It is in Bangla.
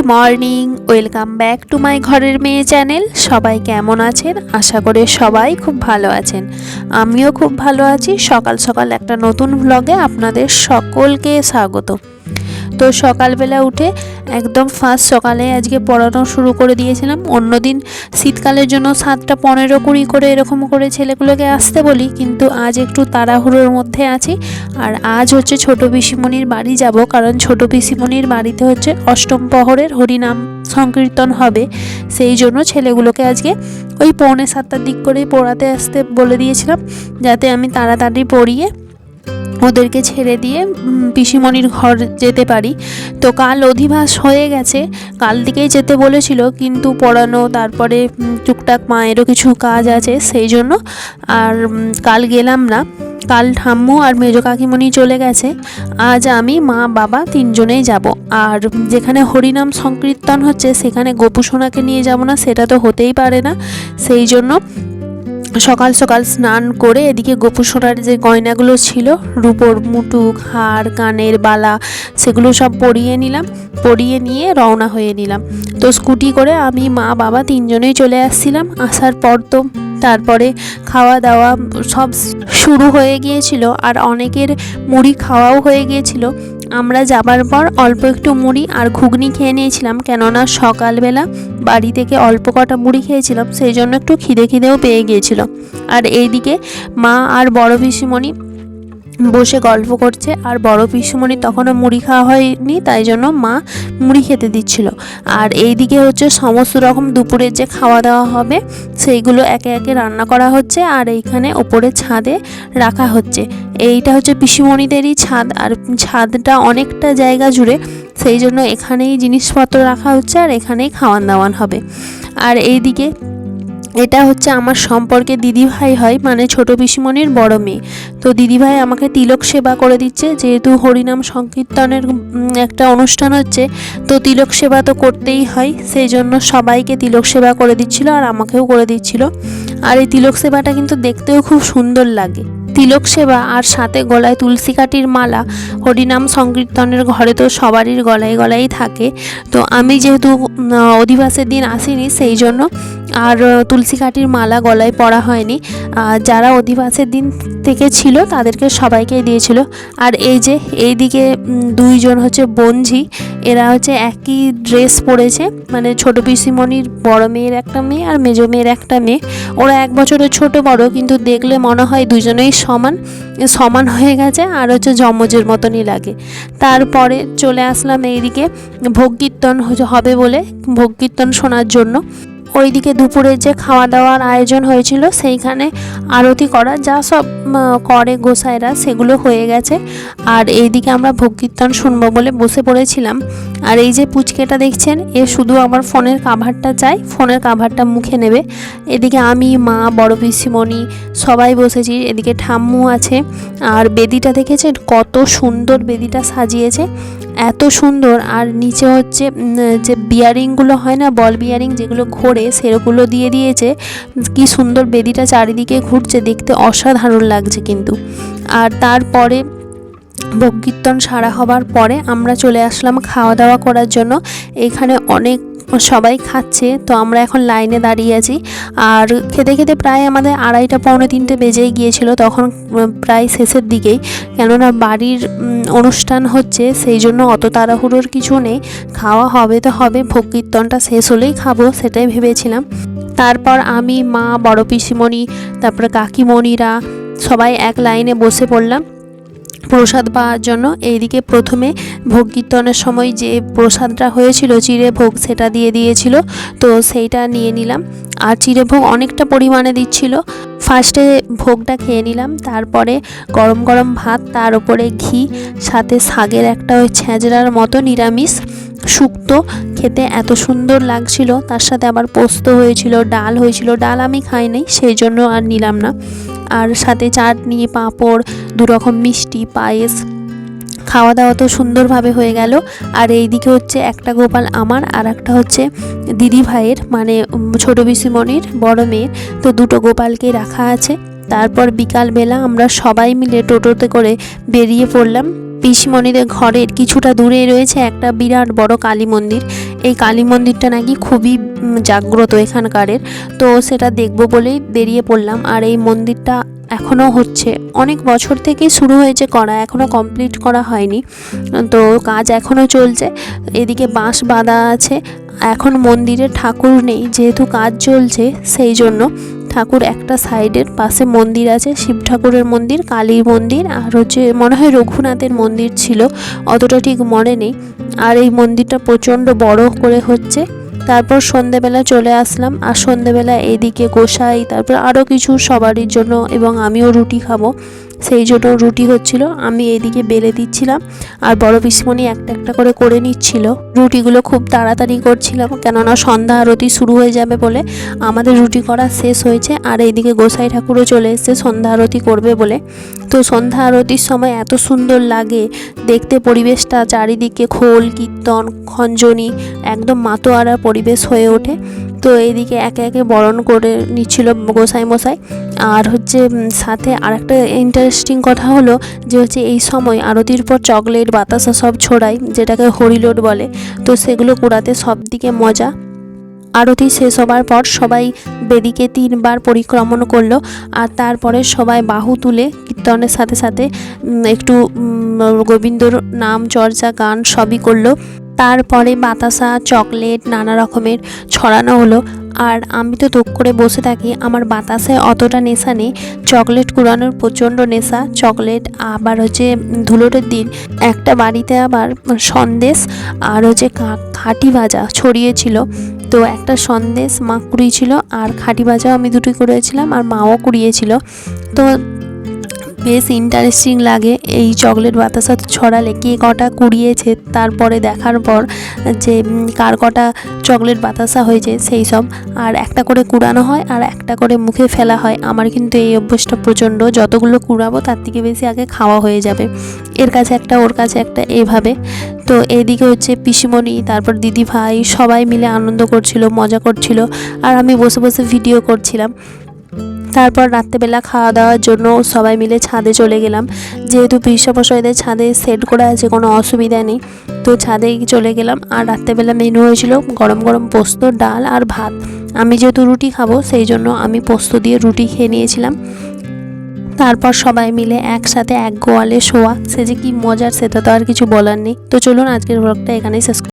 Morning, welcome back to my ঘরের মেয়ে চ্যানেল। সবাই কেমন আছেন? আশা করে সবাই খুব ভালো আছেন। আমিও খুব ভালো আছি। সকাল সকাল একটা নতুন ব্লগে আপনাদের সকলকে স্বাগত। তো সকালবেলা উঠে একদম ফার্স্ট সকালে আজকে পড়ানো শুরু করে দিয়েছিলাম। অন্যদিন শীতকালের জন্য সাতটা পনেরো কুড়ি করে এরকম করে ছেলেগুলোকে আসতে বলি, কিন্তু আজ একটু তাড়াহুড়োর মধ্যে আছি। আর আজ হচ্ছে ছোট পিসিমণির বাড়ি যাব, কারণ ছোট পিসিমণির বাড়িতে হচ্ছে অষ্টম প্রহরের হরিনাম সংকীর্তন হবে। সেই জন্য ছেলেগুলোকে আজকে ওই পৌনে সাতটার দিক করেই পড়াতে আসতে বলে দিয়েছিলাম, যাতে আমি তাড়াতাড়ি পড়িয়ে ওদেরকে ছেড়ে দিয়ে পিসিমণির ঘর যেতে পারি। তো কাল অধিবাস হয়ে গেছে, কাল দিকেই যেতে বলেছিল, কিন্তু পড়ানো, তারপরে টুকটাক মায়েরও কিছু কাজ আছে, সেই জন্য আর কাল গেলাম না। কাল ঠাম্মু আর মেজো কাকিমণি চলে গেছে, আজ আমি, মা, বাবা তিনজনেই যাব। আর যেখানে হরিনাম সংকীর্তন হচ্ছে, সেখানে গোপুসোনাকে নিয়ে যাব না, সেটা তো হতেই পারে না। সেই জন্য সকাল সকাল স্নান করে এদিকে গোপুসোনার যে গয়নাগুলো ছিল, রূপোর মুটুক, হার, কানের বালা, সেগুলো সব পরিয়ে নিলাম, পরিয়ে নিয়ে রওনা হয়ে নিলাম। তো স্কুটি করে আমি, মা, বাবা তিনজনেই চলে আসছিলাম। আসার পর তো তারপরে খাওয়া দাওয়া সব শুরু হয়ে গিয়েছিল, আর অনেকের মুড়ি খাওয়াও হয়ে গিয়েছিল। আমরা যাবার পর অল্প একটু মুড়ি আর ঘুগনি খেয়ে নিয়েছিলাম, কেননা সকালবেলা বাড়ি থেকে অল্প কটা মুড়ি খেয়েছিলাম, সেই জন্য একটু খিদে খিদেও পেয়ে গিয়েছিল। আর এইদিকে মা আর বড় পিসিমণি বসে গল্প করছে আর বড় পিসুমণি তখনও মুড়ি খাওয়া হয়নি, তাই জন্য মা মুড়ি খেতে দিচ্ছিল। আর এই দিকে হচ্ছে সমস্ত রকম দুপুরের যে খাওয়া দাওয়া হবে, সেইগুলো একে একে রান্না করা হচ্ছে আর এইখানে ওপরে ছাদে রাখা হচ্ছে। এইটা হচ্ছে পিসিমণিদেরই ছাদ আর ছাদটা অনেকটা জায়গা জুড়ে, সেই জন্য এখানেই জিনিসপত্র রাখা হচ্ছে আর এখানেই খাওয়ান দাওয়ান হবে। আর এইদিকে এটা হচ্ছে আমার সম্পর্কে দিদিভাই হয় মানে ছোট পিসিমণির বড় মেয়ে। তো দিদিভাই আমাকে তিলক সেবা করে দিচ্ছে, যেহেতু হরিনাম সংকীর্তনের একটা অনুষ্ঠান হচ্ছে, তো তিলক সেবা তো করতেই হয়, সেই জন্য সবাইকে তিলক সেবা করে দিচ্ছিল আর আমাকেও করে দিচ্ছিল। আর এই তিলক সেবাটা কিন্তু দেখতেও খুব সুন্দর লাগে। তিলক সেবা আর সাথে গলায় তুলসী কাঠির মালা, হরিনাম সংকীর্তনের ঘরে তো সবারই গলায় গলায় থাকে। তো আমি যেহেতু অধিবাসের দিন আসিনি, সেই জন্য আর তুলসী কাঠির মালা গলায় পরা হয়নি। যারা অধিবাসের দিন থেকে ছিল, তাদেরকে সবাইকে দিয়েছিল। আর এই যে এইদিকে দুইজন হচ্ছে বঞ্জি এরা হচ্ছে একই ড্রেস পরেছে। মানে ছোট পিসিমণির বড় মেয়ের একটা মেয়ে আর মেজো মেয়ের একটা মেয়ে। ওরা এক বছরের ছোট বড়, কিন্তু দেখলে মনে হয় দুজনেই সমান সমান হয়ে গেছে আর হচ্ছে জমজের মতনই লাগে। তারপরে চলে আসলাম এইদিকে। ভোগ কীর্তন হবে বলে ভোগ কীর্তন শোনার জন্য। ওইদিকে দুপুরের যে খাওয়া দাওয়ার আয়োজন হয়েছিল, সেইখানে আরতি করা, যা সব করে গোসাইরা, সেগুলো হয়ে গেছে। আর এইদিকে আমরা ভোগ কীর্তন শুনব বলে বসে পড়েছিলাম। আর এই যে পুচকেটা দেখছেন, এ শুধু আমার ফোনের কাভারটা চাই, ফোনের কাভারটা মুখে নেবে। এদিকে আমি, মা, বড় পিসিমণি সবাই বসেছি, এদিকে ঠাম্মু আছে। আর বেদিটা দেখেছেন? কত সুন্দর বেদিটা সাজিয়েছে। এত সুন্দর, আর নিচে হচ্ছে যে বিয়ারিংগুলো হয় না বল বিয়ারিং যেগুলো ঘোরে, সেগুলো দিয়ে দিয়েছে। কি সুন্দর বেদিটা চারিদিকে ঘুরছে, দেখতে অসাধারণ লাগছে কিন্তু। আর তারপরে ভোগ কীর্তন সারা হবার পরে আমরা চলে আসলাম খাওয়া দাওয়া করার জন্য। এখানে অনেক সবাই খাচ্ছে, তো আমরা এখন লাইনে দাঁড়িয়ে আছি। আর খেতে খেতে প্রায় আমাদের আড়াইটা, পৌনে তিনটে বেজেই গিয়েছিল, তখন প্রায় শেষের দিকেই। কেননা বাড়ির অনুষ্ঠান হচ্ছে, সেই জন্য অত তাড়াহুড়োর কিছু নেই। খাওয়া হবে তো হবে, ভোগ কীর্তনটা শেষ হলেই খাব, সেটাই ভেবেছিলাম। তারপর আমি, মা, বড় পিসিমণি, তারপরে কাকিমণিরা সবাই এক লাইনে বসে পড়লাম। প্রসাদ পাওয়ার জন্য এইদিকে প্রথমে ভোগ কীর্তনের সময় যে প্রসাদটা হয়েছিল, চিড়ে ভোগ সেটা দিয়ে দিয়েছিল। তো সেইটা নিয়ে নিলাম। আর চিড়ে ভোগ অনেকটা পরিমাণে দিচ্ছিল। ফার্স্টে ভোগটা খেয়ে নিলাম। তারপরে গরম গরম ভাত, তার উপরে ঘি, সাথে শাগের একটা ওই ছেঁচড়ার মতো নিরামিষ। শুক্তো খেতে এত সুন্দর লাগছিল, তার সাথে আবার পোস্ত হয়েছিল, ডাল হয়েছিল, ডাল আমি খাই নাই, সেই জন্য আর নিলাম না। আর সাথে চাটনি, পাঁপড় দু রকম মিষ্টি, পায়েস খাওয়া দাওয়া তো সুন্দরভাবে হয়ে গেল। আর এইদিকে হচ্ছে একটা গোপাল আমার, আর একটা হচ্ছে দিদি ভাইয়ের মানে ছোট পিসিমণির বড় মেয়ের। তো দুটো গোপালকে রাখা আছে। তারপর বিকালবেলা আমরা সবাই মিলে টোটোতে করে বেরিয়ে পড়লাম। পিসিমণিদের ঘরের কিছুটা দূরে রয়েছে একটা বিরাট বড় কালী মন্দির। এই কালী মন্দিরটা নাকি খুবই জাগ্রত এখানকারের। তো সেটা দেখব বলেই বেরিয়ে পড়লাম। আর এই মন্দিরটা এখনও হচ্ছে। অনেক বছর থেকেই শুরু হয়েছে করা, এখনও কমপ্লিট করা হয়নি। তো কাজ এখনও চলছে। এদিকে বাঁশ বাঁধা আছে। এখন মন্দিরে ঠাকুর নেই, যেহেতু কাজ চলছে সেই জন্য। ঠাকুর একটা সাইডের পাশে মন্দির আছে, শিব ঠাকুরের মন্দির, কালীর মন্দির, আর হচ্ছে মনে হয় রঘুনাথের মন্দির ছিল, অতটা ঠিক মনে নেই। আর এই মন্দিরটা প্রচণ্ড বড় করে হচ্ছে। তারপর সন্ধেবেলা চলে আসলাম, আর সন্ধেবেলা এদিকে গোসাই, তারপর আরও কিছু সবারই জন্য এবং আমিও রুটি খাব। সেই জন্য রুটি হচ্ছিল, আমি এদিকে বেলে দিচ্ছিলাম আর বড় পিসমণি একটা একটা করে করে নিচ্ছিল। রুটিগুলো খুব তাড়াতাড়ি করছিলাম, কেননা সন্ধ্যা আরতি শুরু হয়ে যাবে বলে আমাদের রুটি করা শেষ হয়েছে আর এইদিকে গোসাই ঠাকুরও চলে এসেছে, সন্ধ্যা আরতি করবে বলে। তো সন্ধ্যা আরতির সময় এত সুন্দর লাগে, দেখতে পরিবেশটা চারিদিকে খোল, কীর্তন, খঞ্জনি, একদম মাতোয়ারা পরিবেশ হয়ে ওঠে। তো এইদিকে একে একে বরণ করে নিচ্ছিল গোসাই মশাই। আর হচ্ছে সাথে আর একটা ইন্টারেস্টিং কথা হলো যে হচ্ছে এই সময় আরতির পর চকলেট, বাতাসা সব ছড়ায়, যেটাকে হরিলোট বলে। তো সেগুলো কুড়াতে সব দিকে মজা। আরতি শেষ হবার পর সবাই বেদিকে তিনবার পরিক্রমণ করল, আর তারপরে সবাই বাহু তুলে কীর্তনের সাথে সাথে একটু গোবিন্দর নাম, চর্চা, গান সবই করল। তারপরে বাতাসা, চকলেট, নানা রকমের ছড়ানো হলো। আর আমি তো তোক করে বসে থাকি, আমার বাতাসে অতটা নেশা নেই। চকলেট কুড়ানোর প্রচণ্ড নেশা। চকলেট আবার হচ্ছে ধুলোটের দিন। একটা বাড়িতে আবার সন্দেশ আর হচ্ছে খাঁটি ভাজা ছড়িয়েছিল তো একটা সন্দেশ মা কুড়িয়েছিল আর খাঁটি ভাজাও আমি দুটোই করেছিলাম আর মাও কুড়িয়েছিল। তো বেশ ইন্টারেস্টিং লাগে। এই চকলেট বাতাসা ছড়ালে কে কটা কুড়িয়েছে তারপরে দেখার পর যে কার কটা চকলেট বাতাসা হয়েছে সেই সব। আর একটা করে কুড়ানো হয় আর একটা করে মুখে ফেলা হয়। আমার কিন্তু এই অভ্যাসটা প্রচণ্ড। যতগুলো কুড়াবো তার থেকে বেশি আগে খাওয়া হয়ে যাবে। এর কাছে একটা, ওর কাছে একটা, এভাবে। তো এইদিকে হচ্ছে পিসিমণি, তারপর দিদি ভাই সবাই মিলে আনন্দ করছিল, মজা করছিল। আর আমি বসে বসে ভিডিও করছিলাম। তারপর রাত্রেবেলা খাওয়া দাওয়ার জন্য সবাই মিলে ছাদে চলে গেলাম। যেহেতু পৃষ্ঠপোষকদের ছাদে সেট করা আছে, কোনো অসুবিধা নেই। তো ছাদেই চলে গেলাম আর রাত্রেবেলা মেনু হয়েছিল গরম গরম পোস্ত, ডাল আর ভাত। আমি যেহেতু রুটি খাব, সেই জন্য আমি পোস্ত দিয়ে রুটি খেয়ে নিয়েছিলাম। তারপর সবাই মিলে একসাথে এক গোয়ালে শোয়া। সে যে কি মজার সেটা তো আর কিছু বলার নেই। তো চলুন আজকের ব্লগটা এখানেই শেষ।